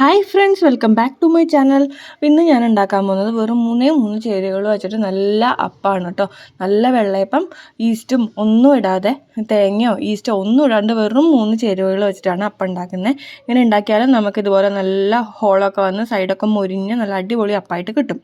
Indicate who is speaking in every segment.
Speaker 1: Hi friends welcome back to my channel ഇന്ന് ഞാൻ ഉണ്ടാക്കാൻ പോകുന്നത് വെറും മൂന്നേ മൂന്ന് ചേരുവകൾ വെച്ചിട്ട് നല്ല അപ്പമാണ് കേട്ടോ. നല്ല വെള്ളയപ്പം ഈസ്റ്റും ഒന്നും ഇടാതെ തേങ്ങയോ ഈസ്റ്റോ ഒന്നും ഇടാണ്ട് വെറും മൂന്ന് ചേരുവകൾ വെച്ചിട്ടാണ് അപ്പം ഉണ്ടാക്കുന്നത്. ഇങ്ങനെ ഉണ്ടാക്കിയാലും നമുക്ക് ഇതുപോലെ നല്ല ഹോളൊക്കെ വന്ന് സൈഡൊക്കെ മുരിഞ്ഞ് നല്ല അടിപൊളി അപ്പായിട്ട് കിട്ടും.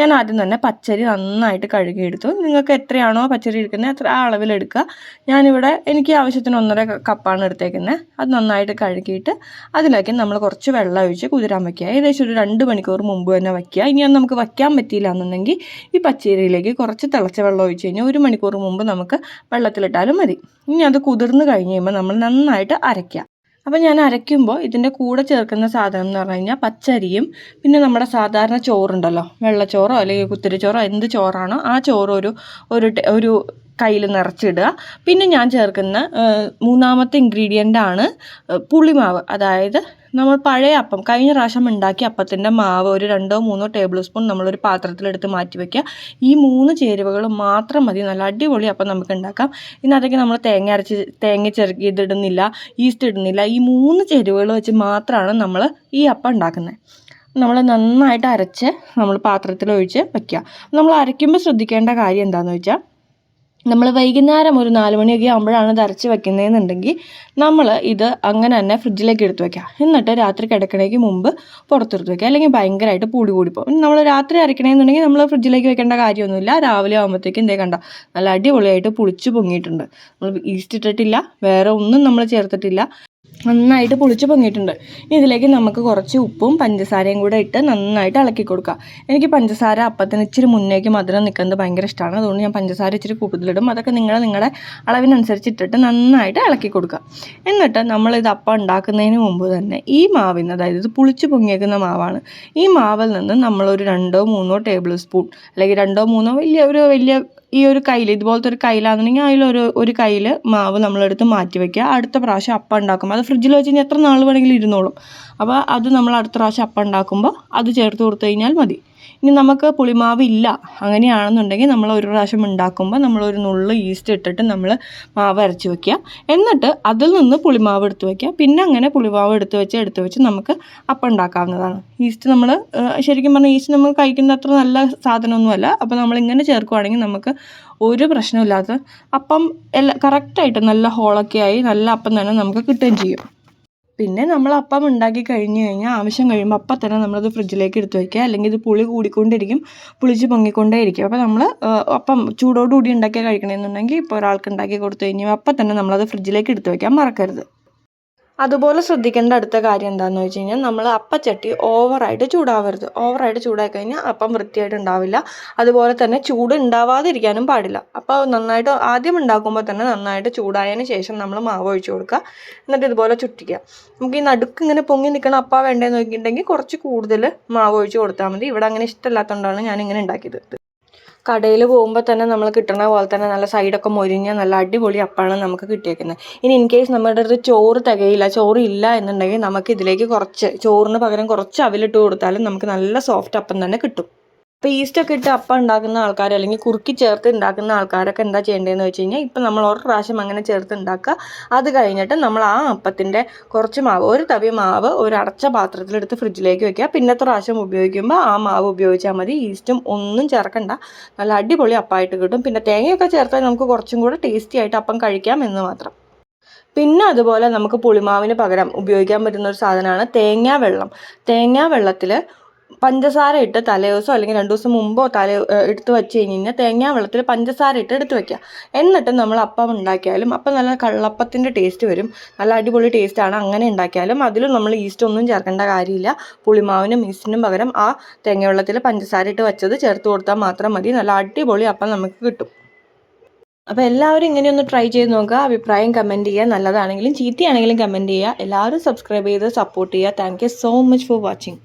Speaker 1: ഞാൻ ആദ്യം തന്നെ പച്ചരി നന്നായിട്ട് കഴുകിയെടുത്തു. നിങ്ങൾക്ക് എത്രയാണോ പച്ചരി എടുക്കുന്നത് അത്ര ആ അളവിലെടുക്കുക ഞാനിവിടെ എനിക്ക് ആവശ്യത്തിന് ഒന്നര കപ്പാണ് എടുത്തേക്കുന്നത്. അത് നന്നായിട്ട് കഴുകിയിട്ട് അതിലേക്ക് നമ്മൾ കുറച്ച് വെള്ളം ഒഴിച്ച് കുതിരാൻ വയ്ക്കുക ഏകദേശം ഒരു രണ്ട് മണിക്കൂർ മുമ്പ് തന്നെ വയ്ക്കുക ഇനി അത് നമുക്ക് വയ്ക്കാൻ പറ്റിയില്ല എന്നുണ്ടെങ്കിൽ ഈ പച്ചരിയിലേക്ക് കുറച്ച് തിളച്ച വെള്ളം ഒഴിച്ച് കഴിഞ്ഞാൽ ഒരു മണിക്കൂർ മുമ്പ് നമുക്ക് വെള്ളത്തിലിട്ടാലും മതി. ഇനി അത് കുതിർന്ന് കഴിഞ്ഞ് കഴിയുമ്പോൾ നമ്മൾ നന്നായിട്ട് അരയ്ക്കുക. അപ്പോൾ ഞാൻ അരയ്ക്കുമ്പോൾ ഇതിന്റെ കൂടെ ചേർക്കുന്ന സാധനം എന്ന് പറഞ്ഞു കഴിഞ്ഞാൽ പച്ചരിയും പിന്നെ നമ്മുടെ സാധാരണ ചോറുണ്ടല്ലോ വെള്ളച്ചോറോ അല്ലെങ്കിൽ കുത്തിരിച്ചോറോ എന്ത് ചോറാണോ ആ ചോറ് ഒരു ഒരു ഒരു കയ്യിൽ നിറച്ചിടുക. പിന്നെ ഞാൻ ചേർക്കുന്ന മൂന്നാമത്തെ ഇൻഗ്രീഡിയന്റ് ആണ് പുളിമാവ്. അതായത് നമ്മൾ പഴയ അപ്പം കഴിഞ്ഞ പ്രാവശ്യം ഉണ്ടാക്കിയ അപ്പത്തിന്റെ മാവ് ഒരു രണ്ടോ മൂന്നോ ടേബിൾ സ്പൂൺ നമ്മളൊരു പാത്രത്തിലെടുത്ത് മാറ്റി വയ്ക്കുക ഈ മൂന്ന് ചേരുവകൾ മാത്രം മതി. നല്ല അടിപൊളി അപ്പം നമുക്ക് ഉണ്ടാക്കാം. ഇതിനകത്തേക്ക് നമ്മൾ തേങ്ങ അരച്ച് തേങ്ങ ചെറുക്കി ഇതിടുന്നില്ല ഈസ്റ്റ് ഇടുന്നില്ല. ഈ മൂന്ന് ചേരുവകൾ വെച്ച് മാത്രമാണ് നമ്മൾ ഈ അപ്പം ഉണ്ടാക്കുന്നത്. നമ്മൾ നന്നായിട്ട് അരച്ച് നമ്മൾ പാത്രത്തിലൊഴിച്ച് വയ്ക്കുക നമ്മൾ അരയ്ക്കുമ്പോൾ ശ്രദ്ധിക്കേണ്ട കാര്യം എന്താണെന്ന് വെച്ചാൽ നമ്മൾ വൈകുന്നേരം ഒരു നാല് മണിയൊക്കെ ആകുമ്പോഴാണ് ഇത് അരച്ച് വെക്കുന്നതെന്നുണ്ടെങ്കിൽ നമ്മൾ ഇത് അങ്ങനെ തന്നെ ഫ്രിഡ്ജിലേക്ക് എടുത്ത് വെക്കുക. എന്നിട്ട് രാത്രി കിടക്കണേക്ക് മുമ്പ് പുറത്തെടുത്ത് വെക്കുക. അല്ലെങ്കിൽ ഭയങ്കരമായിട്ട് പൂടി പോകും. നമ്മൾ രാത്രി അരക്കണമെന്നുണ്ടെങ്കിൽ നമ്മൾ ഫ്രിഡ്ജിലേക്ക് വെക്കേണ്ട കാര്യമൊന്നുമില്ല. രാവിലെ ആകുമ്പോഴത്തേക്കും എന്തേ കണ്ട? നല്ല അടിപൊളിയായിട്ട് പുളിച്ച് പൊങ്ങിയിട്ടുണ്ട്. നമ്മൾ ഈസ്റ്റ് ഇട്ടിട്ടില്ല. വേറെ ഒന്നും നമ്മൾ ചേർത്തിട്ടില്ല. നന്നായിട്ട് പൊളിച്ച് പൊങ്ങിയിട്ടുണ്ട്. ഇതിലേക്ക് നമുക്ക് കുറച്ച് ഉപ്പും പഞ്ചസാരയും കൂടെ ഇട്ട് നന്നായിട്ട് ഇളക്കി കൊടുക്കുക എനിക്ക് പഞ്ചസാര അപ്പത്തിന് ഇച്ചിരി മുന്നേക്ക് മധുരം നിൽക്കുന്നത് ഭയങ്കര ഇഷ്ടമാണ്. അതുകൊണ്ട് ഞാൻ പഞ്ചസാര ഇച്ചിരി കൂടുതലിടും. അതൊക്കെ നിങ്ങൾ നിങ്ങളുടെ അളവിനനുസരിച്ച് ഇട്ടിട്ട് നന്നായിട്ട് ഇളക്കി കൊടുക്കുക എന്നിട്ട് നമ്മൾ ഇത് അപ്പം ഉണ്ടാക്കുന്നതിന് മുമ്പ് തന്നെ ഈ മാവിന് അതായത് ഇത് പുളിച്ച് പൊങ്ങിയേക്കുന്ന മാവാണ്. ഈ മാവിൽ നിന്ന് നമ്മളൊരു രണ്ടോ മൂന്നോ ടേബിൾ സ്പൂൺ അല്ലെങ്കിൽ രണ്ടോ മൂന്നോ വലിയ ഒരു വലിയ ഈ ഒരു കയ്യിൽ ഇതുപോലത്തെ ഒരു കയ്യിലാണെന്നുണ്ടെങ്കിൽ അതിലൊരു ഒരു കയ്യിൽ മാവ് നമ്മളെടുത്ത് മാറ്റി വയ്ക്കുക അടുത്ത പ്രാവശ്യം അപ്പം ഉണ്ടാക്കുമ്പോൾ അത് ഫ്രിഡ്ജിൽ വെച്ച് കഴിഞ്ഞാൽ എത്ര നാൾ വേണമെങ്കിലും ഇരുന്നോളും. അപ്പോൾ അത് നമ്മൾ അടുത്ത പ്രാവശ്യം അപ്പം ഉണ്ടാക്കുമ്പോൾ അത് ചേർത്ത് കൊടുത്തു കഴിഞ്ഞാൽ മതി. ഇനി നമുക്ക് പുളിമാവ് ഇല്ല. അങ്ങനെയാണെന്നുണ്ടെങ്കിൽ നമ്മൾ ഒരു പ്രാവശ്യം ഉണ്ടാക്കുമ്പോൾ നമ്മളൊരു നുള്ള് ഈസ്റ്റ് ഇട്ടിട്ട് നമ്മൾ മാവ് അരച്ച് വയ്ക്കുക എന്നിട്ട് അതിൽ നിന്ന് പുളിമാവ് എടുത്ത് വയ്ക്കുക പിന്നെ അങ്ങനെ പുളിമാവ് എടുത്ത് വെച്ച് എടുത്ത് വെച്ച് നമുക്ക് അപ്പം ഉണ്ടാക്കാവുന്നതാണ്. ഈസ്റ്റ് നമ്മൾ ശരിക്കും പറഞ്ഞാൽ ഈസ്റ്റ് നമ്മൾ കഴിക്കുന്ന അത്ര നല്ല സാധനമൊന്നുമല്ല. അപ്പോൾ നമ്മൾ ഇങ്ങനെ ചേർക്കുവാണെങ്കിൽ നമുക്ക് ഒരു പ്രശ്നമില്ലാത്ത അപ്പം എല്ലാ കറക്റ്റായിട്ട് നല്ല ഹോളൊക്കെ ആയി നല്ല അപ്പം തന്നെ നമുക്ക് കിട്ടുകയും ചെയ്യും. പിന്നെ നമ്മൾ അപ്പം ഉണ്ടാക്കി കഴിഞ്ഞ് കഴിഞ്ഞാൽ ആവശ്യം കഴിയുമ്പോൾ അപ്പം തന്നെ നമ്മളത് ഫ്രിഡ്ജിലേക്ക് എടുത്ത് വയ്ക്കുക. അല്ലെങ്കിൽ ഇത് പുളി കൂടിക്കൊണ്ടിരിക്കും പുളിച്ച് പൊങ്ങിക്കൊണ്ടേ ഇരിക്കും അപ്പോൾ നമ്മൾ അപ്പം ചൂടോടുകൂടി ഉണ്ടാക്കിയാൽ കഴിക്കണമെന്നുണ്ടെങ്കിൽ ഇപ്പോൾ ഒരാൾക്ക് ഉണ്ടാക്കി കൊടുത്തു കഴിഞ്ഞാൽ അപ്പം തന്നെ നമ്മളത് ഫ്രിഡ്ജിലേക്ക് എടുത്ത് വയ്ക്കാൻ മറക്കരുത്. അതുപോലെ ശ്രദ്ധിക്കേണ്ട അടുത്ത കാര്യം എന്താണെന്ന് വെച്ച് കഴിഞ്ഞാൽ നമ്മൾ അപ്പച്ചട്ടി ഓവറായിട്ട് ചൂടാവരുത്. ഓവറായിട്ട് ചൂടായി കഴിഞ്ഞാൽ അപ്പം വൃത്തിയായിട്ട് ഉണ്ടാവില്ല. അതുപോലെ തന്നെ ചൂട് ഉണ്ടാവാതിരിക്കാനും പാടില്ല. അപ്പോൾ നന്നായിട്ട് ആദ്യം ഉണ്ടാക്കുമ്പോൾ തന്നെ നന്നായിട്ട് ചൂടായതിന് ശേഷം നമ്മൾ മാവ് ഒഴിച്ചു കൊടുക്കുക. എന്നിട്ട് ഇതുപോലെ ചുറ്റിക്കുക. നമുക്ക് ഈ നടുക്ക് ഇങ്ങനെ പൊങ്ങി നിൽക്കണം അപ്പ വേണ്ടതെന്ന് നോക്കിയിട്ടുണ്ടെങ്കിൽ കുറച്ച് കൂടുതൽ മാവ് ഒഴിച്ച് കൊടുത്താൽ മതി. ഇവിടെ അങ്ങനെ ഇഷ്ടമില്ലാത്തതുകൊണ്ടാണ് ഞാൻ ഇങ്ങനെ ഉണ്ടാക്കിയത്. കടയിൽ പോകുമ്പോൾ തന്നെ നമ്മൾ കിട്ടണ പോലെ തന്നെ നല്ല സൈഡൊക്കെ മൊരിഞ്ഞ നല്ല അടിപൊളി അപ്പമാണ് നമുക്ക് കിട്ടിയേക്കുന്നത്. ഇനി ഇൻ കേസ് നമ്മുടെ അടുത്ത് ചോറ് തികയില്ല ചോറ് ഇല്ല എന്നുണ്ടെങ്കിൽ നമുക്ക് ഇതിലേക്ക് കുറച്ച് ചോറിന് പകരം കുറച്ച് അവിലിട്ട് കൊടുത്താലും നമുക്ക് നല്ല സോഫ്റ്റ് അപ്പം തന്നെ കിട്ടും. അപ്പോൾ ഈസ്റ്റൊക്കെ ഇട്ട് അപ്പം ഉണ്ടാക്കുന്ന ആൾക്കാർ അല്ലെങ്കിൽ കുറുക്കി ചേർത്ത് ഉണ്ടാക്കുന്ന ആൾക്കാരൊക്കെ എന്താ ചെയ്യേണ്ടതെന്ന് വെച്ച് കഴിഞ്ഞാൽ ഇപ്പം നമ്മൾ ഒരു പ്രാവശ്യം അങ്ങനെ ചേർത്ത് ഉണ്ടാക്കുക. അത് കഴിഞ്ഞിട്ട് നമ്മൾ ആ അപ്പത്തിന്റെ കുറച്ച് മാവ് ഒരു തവി മാവ് ഒരു അടച്ച പാത്രത്തിലെടുത്ത് ഫ്രിഡ്ജിലേക്ക് വെക്കുക. പിന്നത്തെ പ്രാവശ്യം ഉപയോഗിക്കുമ്പോൾ ആ മാവ് ഉപയോഗിച്ചാൽ മതി. ഈസ്റ്റും ഒന്നും ചേർക്കണ്ട. നല്ല അടിപൊളി അപ്പമായിട്ട് കിട്ടും. പിന്നെ തേങ്ങയൊക്കെ ചേർത്താൽ നമുക്ക് കുറച്ചും കൂടെ ടേസ്റ്റി ആയിട്ട് അപ്പം കഴിക്കാം എന്ന് മാത്രം. പിന്നെ അതുപോലെ നമുക്ക് പുളിമാവിന് പകരം ഉപയോഗിക്കാൻ പറ്റുന്ന ഒരു സാധനമാണ് തേങ്ങാ വെള്ളം. തേങ്ങാ വെള്ളത്തിൽ പഞ്ചസാര ഇട്ട് തലേദിവസം അല്ലെങ്കിൽ രണ്ട് ദിവസം മുമ്പോ തലേ എടുത്ത് വെച്ച് കഴിഞ്ഞ് കഴിഞ്ഞാൽ തേങ്ങാ വെള്ളത്തിൽ പഞ്ചസാര ഇട്ട് എടുത്ത് വെക്കുക എന്നിട്ട് നമ്മൾ അപ്പം ഉണ്ടാക്കിയാലും അപ്പം നല്ല കള്ളപ്പത്തിന്റെ ടേസ്റ്റ് വരും. നല്ല അടിപൊളി ടേസ്റ്റ് ആണ്. അങ്ങനെ ഉണ്ടാക്കിയാലും അതിലും നമ്മൾ ഈസ്റ്റ് ഒന്നും ചേർക്കേണ്ട കാര്യമില്ല. പുളിമാവിനും ഈസ്റ്റിനും പകരം ആ തേങ്ങ വെള്ളത്തിൽ പഞ്ചസാര ഇട്ട് വെച്ചത് ചേർത്ത് കൊടുത്താൽ മാത്രം മതി. നല്ല അടിപൊളി അപ്പം നമുക്ക് കിട്ടും. അപ്പോൾ എല്ലാവരും ഇങ്ങനെയൊന്ന് ട്രൈ ചെയ്ത് നോക്കുക. അഭിപ്രായം കമന്റ് ചെയ്യുക. നല്ലതാണെങ്കിലും ചീത്തയാണെങ്കിലും കമന്റ് ചെയ്യുക. എല്ലാവരും സബ്സ്ക്രൈബ് ചെയ്ത് സപ്പോർട്ട് ചെയ്യുക. Thank so much for watching